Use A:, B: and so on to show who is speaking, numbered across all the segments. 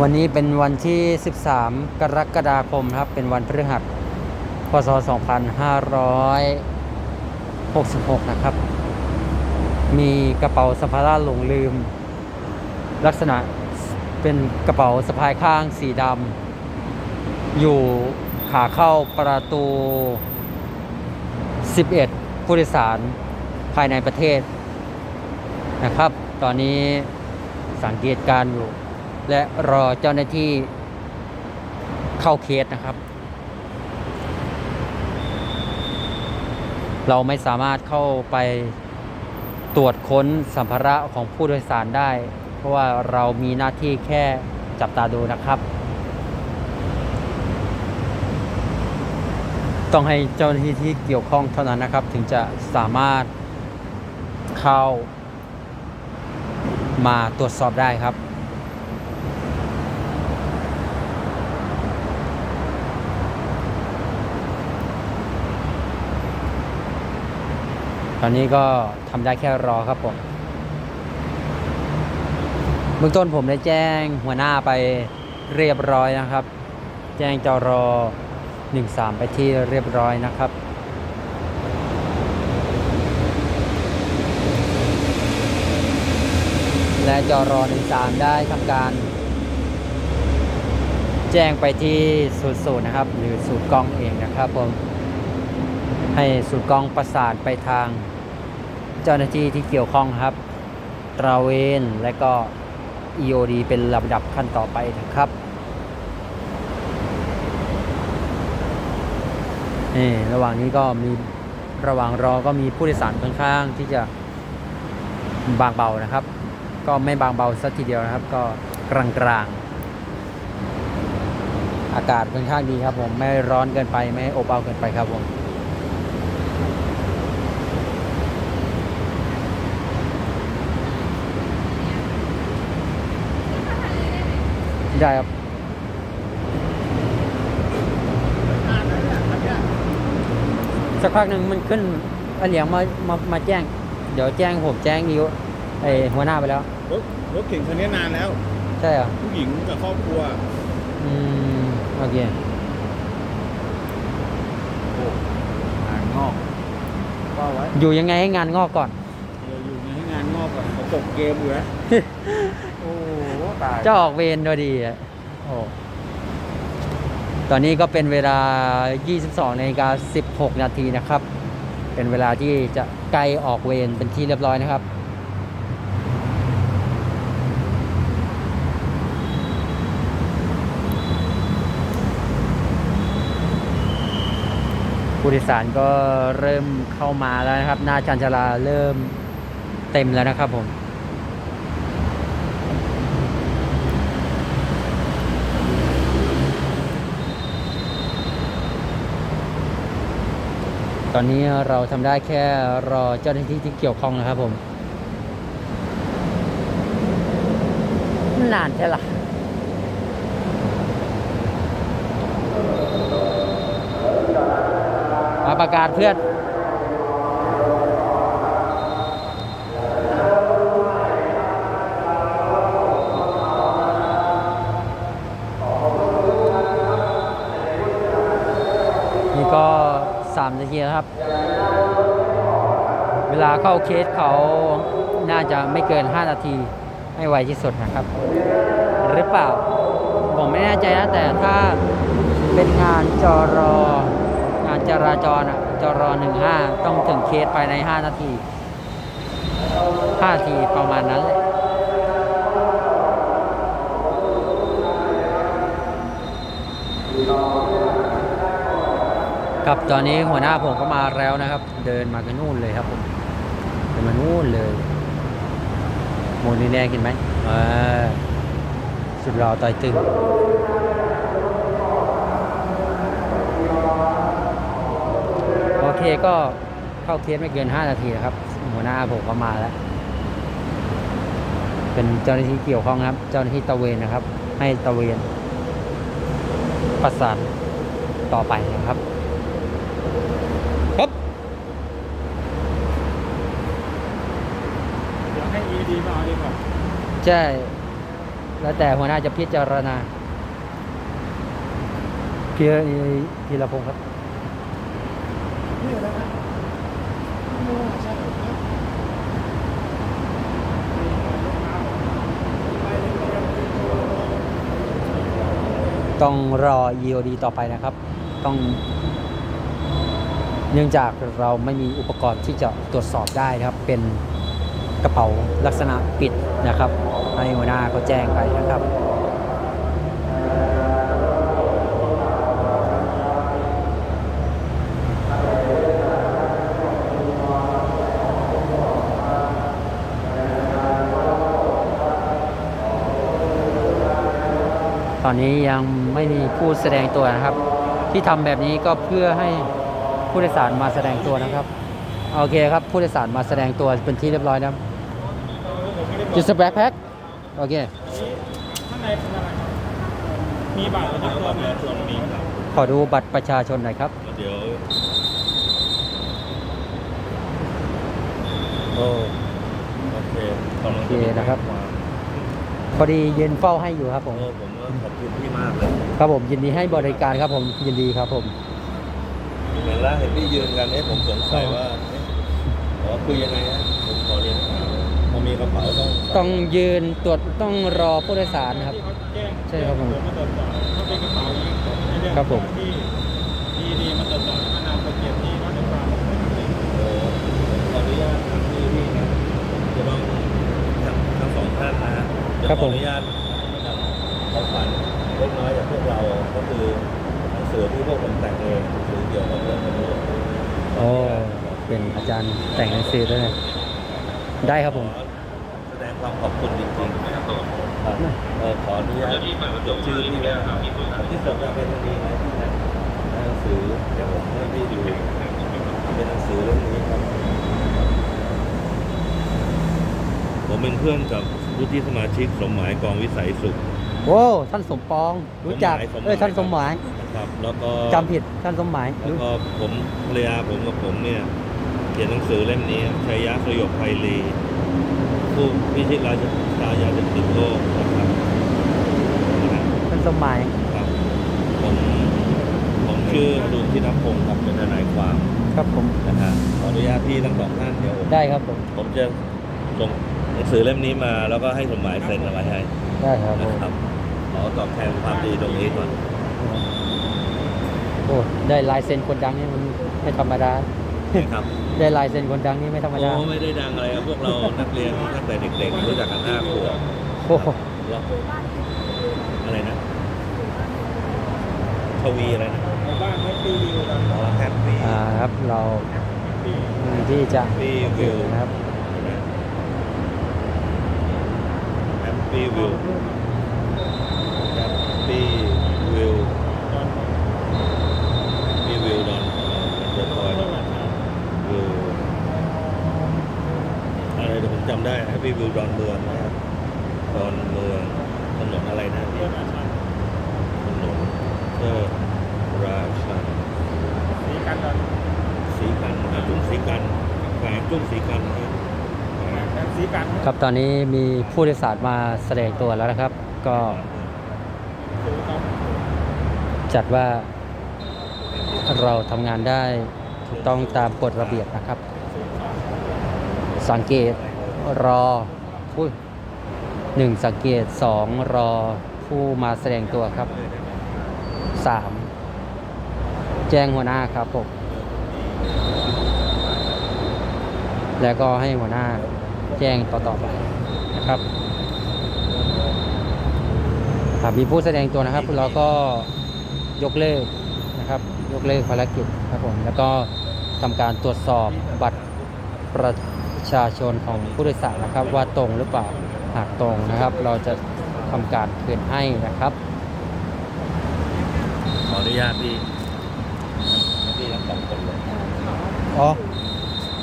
A: วันนี้เป็นวันที่ 13 กรกฎาคมครับ เป็นวันพฤหัส พศ 2566 นะครับ มีกระเป๋าสัมภาระหลงลืม ลักษณะเป็นกระเป๋าสะพายข้างสีดำ อยู่ขาเข้าประตู 11 ผู้โดยสารภายในประเทศนะครับ ตอนนี้สังเกตการณ์อยู่ และรอเจ้าหน้าที่เข้าเคสนะครับ เราไม่สามารถเข้าไปตรวจค้นสัมภาระของผู้โดยสารได้ เพราะว่าเรามีหน้าที่แค่จับตาดูนะครับ ต้องให้เจ้าหน้าที่ที่เกี่ยวข้องเท่านั้นนะครับ ถึงจะสามารถเข้ามาตรวจสอบได้ครับ ตอนนี้ก็ทำได้แค่รอครับผมเบื้องต้นผมได้แจ้งหัวหน้าไปเรียบร้อยนะครับ แจ้งจรอ13 ไปที่เรียบร้อยนะครับและจรอ13 ได้ทำการ แจ้งไปที่ศูนย์ศูนย์นะครับ หรือศูนย์กล้องเองนะครับผม ให้ศูนย์กล้องประสานไปทาง เจ้าหน้าที่ที่เกี่ยวข้องครับตราเวนและก็ EOD เป็นลำดับขั้นต่อไปนะครับนี่ระหว่างนี้ก็มีระหว่างรอก็มีผู้โดยสารค่อนข้างที่จะบางเบานะครับ ก็ไม่บางเบาสักทีเดียวนะครับ ก็กลางกลางๆอากาศค่อนข้างดีครับผม ไม่ร้อนเกินไป ไม่อบอ้าวเกินไปครับผม ได้ครับสักพักหนึ่งมันขึ้นอาเหลียงมามามาแจ้ง เดี๋ยวแจ้งผมแจ้งนิวไอหัวหน้าไปแล้ว
B: รถรถเก่งคันนี้นานแล้ว
A: ใช่เหรอ
B: ผู้หญิงกับครอบครัว
A: อืมโอเค
B: โอ้งานงอกว่าไว้
A: อยู่ยังไงให้งานงอกก่อน
B: เดี๋ยวอยู่ในให้งานงอกก่อนเขาตกเกมอยู่นะ โอ้โห ตาย
A: จะออกเวรพอดีอะโอ้ตอนนี้ก็เป็นเวลา 22นาฬิกา16 นาทีนะครับ เป็นเวลาที่จะใกล้ออกเวรเป็นที่เรียบร้อยนะครับ ผู้โดยสารก็เริ่มเข้ามาแล้วนะครับ หน้าจันจราเริ่มเต็มแล้วนะครับผม ตอนนี้เราทำได้แค่รอเจ้าหน้าที่ที่เกี่ยวข้องนะครับผม นานใช่ละมาประกาศเพื่อนนี่ ทีครับ เวลาเข้าเคสเขาน่าจะไม่เกิน 5 นาทีให้ไวที่สุดนะครับ หรือเปล่า ผมไม่แน่ใจนะ แต่ถ้าเป็นงานจรงานจราจรอะจร15 ต้องถึงเคสภายใน 5 นาที 5 นาทีประมาณนั้นแหละค รับตอนนี้หัวหน้าผมก็มาแล้วนะครับ เดินมากันนู่นเลยครับผมเดินมานู่นเลยโมนี่แน่กินไหมอ่าสุดรอต่อยตึงโอเคก็เข้าเคสไม่เกิน 5 นาทีนะครับ หัวหน้าผมก็มาแล้ว เป็นเจ้าหน้าที่เกี่ยวข้องครับ เจ้าหน้าที่ตะเวนนะครับ ให้ตะเวนประสานต่อไปนะครับ ครับ
B: เดี๋ยวให้ ED มาเอาดีกว่า
A: ใช่ แล้วแต่หัวหน้าจะพิจารณาพี่พีรพงศ์ครับ
C: นี่แหละครับโอ้ใช่ครับ
A: ต้องรอ EOD ต่อไปนะครับ ต้อง เนื่องจากเราไม่มีอุปกรณ์ที่จะตรวจสอบได้นะครับ เป็นกระเป๋าลักษณะปิดนะครับให้หัวหน้าเขาแจ้งไปนะครับตอนนี้ยังไม่มีผู้แสดงตัวนะครับ ที่ทำแบบนี้ก็เพื่อให้ ผู้โดยสารมาแสดงตัวนะครับ โอเคครับ ผู้โดยสารมาแสดงตัวเป็นที่เรียบร้อยแล้ว just a backpack โอเค
B: ข้างในเป็นอะไรมีบัตรประจำตัวไหมส่วนมีครับ
A: ขอดูบัตรประชาชนหน่อยครับ
B: เดี๋ยวโอ้โอเคกำลัง
A: โอเคนะครับ พอดียืนเฝ้าให้อยู่ครับผม
B: โอ้ผมก็ขอบคุณพี่มากเลย
A: ครับผมยินดีให้บริการครับผมยินดีครับผม
B: เห็นแล้วเห็นพี่ยืนกันเอ๊ะผมสงสัยว่าเอ๊ะอ๋อคือยังไงฮะผมขอเรียนพอมีกระเป๋าต้อง
A: ต้องยืนตรวจต้องรอผู้โดยสารนะครับใช่ครับผม
B: ถ้าเป็นกระเป๋ายิงในเรื่อง
A: ครับผม
B: ที่ดีดีๆมาตรวจสอบแล้วก็นำไปเก็บที่รถในฟาร์มโอ้ขออนุญาตทางที่พี่นะจะต้องทั้งทั้งสองท่านนะฮะจะ
A: ครับ
B: ข
A: ผ
B: อ
A: ม
B: อนุญาตนำของขวัญเล็กน้อยจากพวกเราก็คือหนัง สือที่พวกผมแต่งเองหนังสือเกี่ยวกับเรื่องตำรวจ
A: โอ้เป็นอาจารย์แต่งหนังสือด้วยนะได้ครับผม
B: ขอแสดงความขอบคุณจริงๆครับเออขออนุญาตจดชื่อที่ไว้นะครับที่ส่งมาเป็นคดีนะที่นะหนังสือเดี๋ยวผมให้พี่ดูเป็นหนังสือเรื่องนี้ครับ ผมเป็นเพื่อนกับวุฒิสมาชิกสมหมายกองวิสัยสุข
A: โอ้ท่านสมปอง รู้จัก
B: สมหมาย
A: เออท่านสมหมาย
B: นะครับ แล้วก็
A: จำผิดท่านสมหมาย
B: แล้ว
A: รู้
B: ก็ผมภรรยาผมกับผมเนี่ยเขียนหนังสือเล่มนี้ชัยยะสยบไพลีผู้พิชิตราชตายาเสพติดโลกนะครับนะฮะ
A: ท่านสมหมาย
B: ครับผมผมชื่ออดุลพิทักษ์พงศ์ครับเป็นทนายความ
A: ครับผม
B: นะฮะขออนุญาตพี่ทั้งสองท่านเดี๋ยวผม
A: ได้ครับผม
B: ผมจะส่งหนังสือเล่มนี้มา แล้วก็ให้สมหมายเซ็นเอาไว้ให้
A: ได้ครับผ
B: นะ
A: ม
B: ครับ ขอตอบแทนความดีตรงนี้ก่อน
A: โอ้ได้ลายเซ็นคนดังนี่มันไม่ธรรมดา
B: นะครับ
A: ได้ลายเซ็นคนดังนี่ไม่ธรรม
B: โอ้
A: ดา
B: ไม่ได้ดังอะไรครับพวกเรานักเรียนตั้งแต่เด็กๆรู้จักกันห้าขวบ
A: โอ้โห
B: แล้วอะไรนะทวีอะไรนะบ้านแฮปปี้วิวอ๋อแฮปปี้
A: อ่าครับเราที่จะ
B: ปี้วิว
A: นะครับ
B: แฮปปี้วิวแฮปปี้วิวมีวิวดอนเดอะคอยวิวอะไรเดี๋ยวผมจำได้แฮปปี้วิวดอนเมืองนะครับดอนเมืองถนนอะไรนะเนี่ยถนนเทอร์ราชัน
C: สีกันตอน
B: สีกันอ่าจุ้งสีกัน แขวงจุ้งสีกันนะครับแขวง
C: สีกัน
A: ครับตอนนี้มีผู้โดยสารมาแสดงตัวแล้วนะครับ ก็จัดว่าเราทำงานได้ถูกต้องตามกฎระเบียบนะครับ สังเกตรอผู้หนึ่งสังเกตสองรอผู้มาแสดงตัวครับสามแจ้งหัวหน้าครับผม แล้วก็ให้หัวหน้าแจ้งต่อๆไปนะครับหากมีผู้แสดงตัวนะครับ เราก็ยกเลิกนะครับ ยกเลิกภารกิจครับผมแล้วก็ทำการตรวจสอบบัตรประชาชนของผู้โดยสารนะครับ ว่าตรงหรือเปล่าหากตรงนะครับ เราจะทำการคืนให้นะครับ
B: ขออนุญาตพี่พี่ทั้งสองคนเลย
A: อ๋อ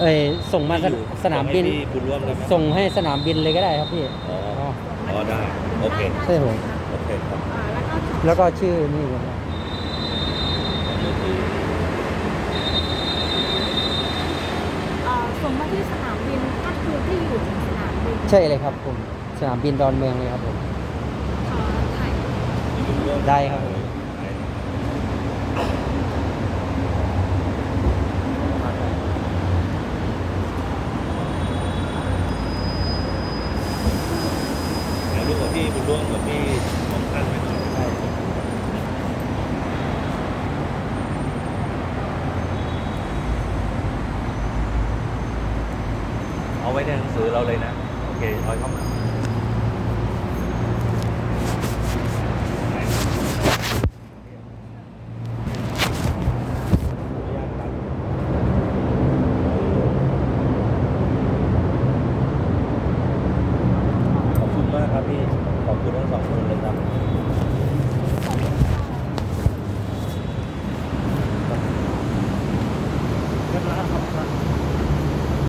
A: เอ้ยส่งมาสนสนามบิน
B: ส่งให้พี่บุญร่วมกันไหม
A: ส่งให้สนามบินเลยก็ได้ครับพี่
B: อ๋อ
A: อ๋อ
B: อ๋อได้โอเค
A: ใช่ผม
B: โอเคครับ
A: แล้วก็ชื่อนี่ผม
B: มือถือ
D: เอ่อส่งมาที่สนามบินก็คือที่อยู่ถึงสนามบิน
A: ใช่เลยครับผมสนามบินดอนเมืองเลยครับผม
D: อ
A: ได้ครับ
B: เดี๋ยวลูก กับพี่บุญร่วงกับพี่ของท่านไปหน่อยเอาไว้ในหนังสือเราเลยนะ โอเคเอาเข้ามา